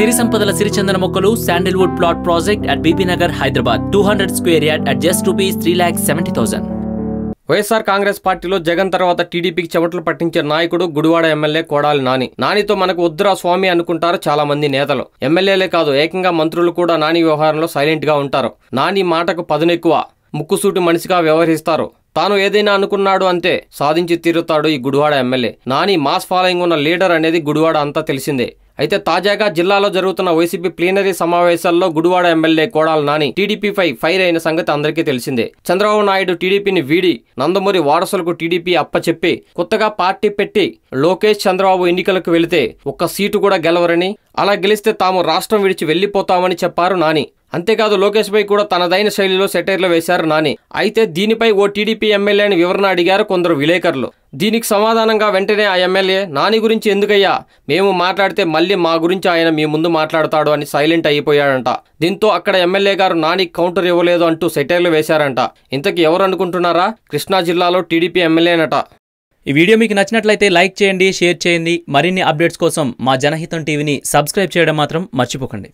సిరి సంపదల సిరిచందన మొక్కలు sandalwood plot project at BB Nagar Hyderabad two hundred square yard at just rupees three lakh seventy thousand YSR Congress పార్టీలో జగన్ తర్వాత టీడీపీకి చెమటలు పట్టించే నాయకుడు గుడివాడ ఎమ్మెల్యే కోడాలి నాని. నానితో మనకు వద్దురా స్వామి అనుకుంటారు చాలా మంది నేతలు. ఎమ్మెల్యేలే కాదు ఏకంగా మంత్రులు కూడా నాని వ్యవహారంలో సైలెంట్గా ఉంటారు. నాని మాటకు పదునెక్కువ ముక్కుసూటి మనిషిగా వ్యవహరిస్తారు. తాను ఏదైనా అనుకున్నాడు అంతే సాధించి తీరుతాడు ఈ Gudivada MLA. Nani mass following ఉన్న లీడర్ అనేది గుడివాడ అంతా తెలిసిందే. అయితే తాజాగా జిల్లాలో జరుగుతున్న వైసీపీ ప్లీనరీ సమావేశాల్లో గుడివాడ ఎమ్మెల్యే కోడాల నాని టీడీపీపై ఫైర్ అయిన సంగతి అందరికీ తెలిసిందే. చంద్రబాబు నాయుడు టీడీపీని వీడి నందమూరి వారసులకు టీడీపీ అప్పచెప్పి కొత్తగా పార్టీ పెట్టి లోకేష్ చంద్రబాబు ఎన్నికలకు వెళితే ఒక్క సీటు కూడా గెలవరని అలా గెలిస్తే తాము రాష్ట్రం విడిచి వెళ్ళిపోతామని చెప్పారు నాని. అంతేకాదు లోకేష్ పై కూడా తనదైన శైలిలో సెటైర్లు వేశారు నాని. అయితే దీనిపై ఓ టీడీపీ ఎమ్మెల్యేని వివరణ అడిగారు కొందరు విలేకరులు. దీనికి సమాధానంగా వెంటనే ఆ ఎమ్మెల్యే నాని గురించి ఎందుకయ్యా? మేము మాట్లాడితే మళ్ళీ మా గురించి ఆయన మీ ముందు మాట్లాడతాడు అని సైలెంట్ అయిపోయాడంట. దీంతో అక్కడ ఎమ్మెల్యే గారు నాని కౌంటర్ ఇవ్వలేదు అంటూ సెటైర్లు వేశారంట. ఇంతకీ ఎవరు అనుకుంటున్నారా? కృష్ణా జిల్లాలో టీడీపీ ఎమ్మెల్యేనట. ఈ వీడియో మీకు నచ్చినట్లయితే లైక్ చేయండి షేర్ చేయండి. మరిన్ని అప్డేట్స్ కోసం మా జనహితం టీవీని సబ్స్క్రైబ్ చేయడం మాత్రం మర్చిపోకండి.